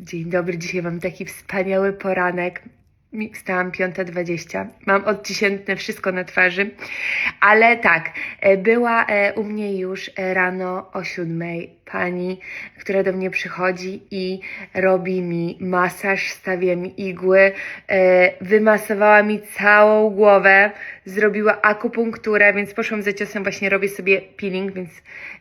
Dzień dobry, dzisiaj mam taki wspaniały poranek. Wstałam 5.20. Mam odciśnięte wszystko na twarzy. Ale tak, e, była e, u mnie już e, rano o 7 pani, która do mnie przychodzi i robi mi masaż, stawia mi igły, wymasowała mi całą głowę, zrobiła akupunkturę, więc poszłam za ciosem, właśnie robię sobie peeling, więc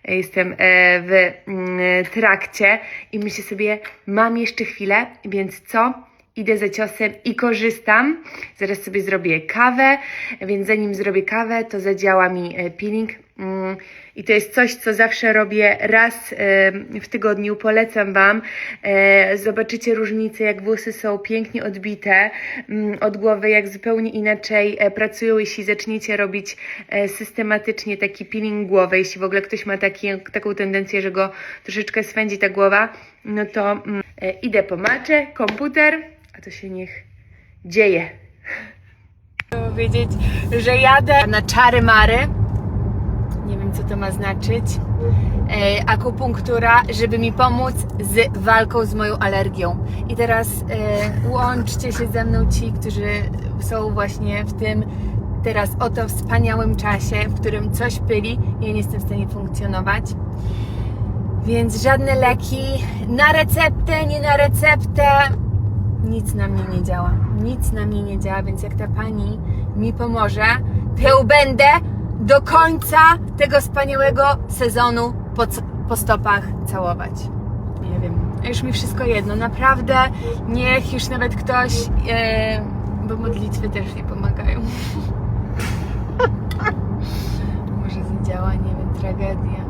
jestem w mm, trakcie i myślę sobie, mam jeszcze chwilę, więc co? Idę za ciosem i korzystam. Zaraz sobie zrobię kawę, więc zanim zrobię kawę, to zadziała mi e, peeling. Mm, I to jest coś, co zawsze robię raz e, w tygodniu. Polecam Wam. E, Zobaczycie różnicę, jak włosy są pięknie odbite mm, od głowy, jak zupełnie inaczej pracują, jeśli zaczniecie robić systematycznie taki peeling głowy. Jeśli w ogóle ktoś ma taki, taką tendencję, że go troszeczkę swędzi ta głowa, no to mm, idę po maczę, komputer, to się niech dzieje. Powiedzieć, że jadę na czary mary. Nie wiem, co to ma znaczyć. E, akupunktura, żeby mi pomóc z walką z moją alergią. I teraz e, łączcie się ze mną ci, którzy są właśnie w tym teraz oto wspaniałym czasie, w którym coś pyli i ja nie jestem w stanie funkcjonować. Więc żadne leki na receptę, nie na receptę. Nic na mnie nie działa. Nic na mnie nie działa, więc jak ta pani mi pomoże, to ją będę do końca tego wspaniałego sezonu po, po stopach całować. Nie wiem. Już mi wszystko jedno. Naprawdę niech już nawet ktoś, e, bo modlitwy też nie pomagają. Może zadziała, nie wiem, tragedia.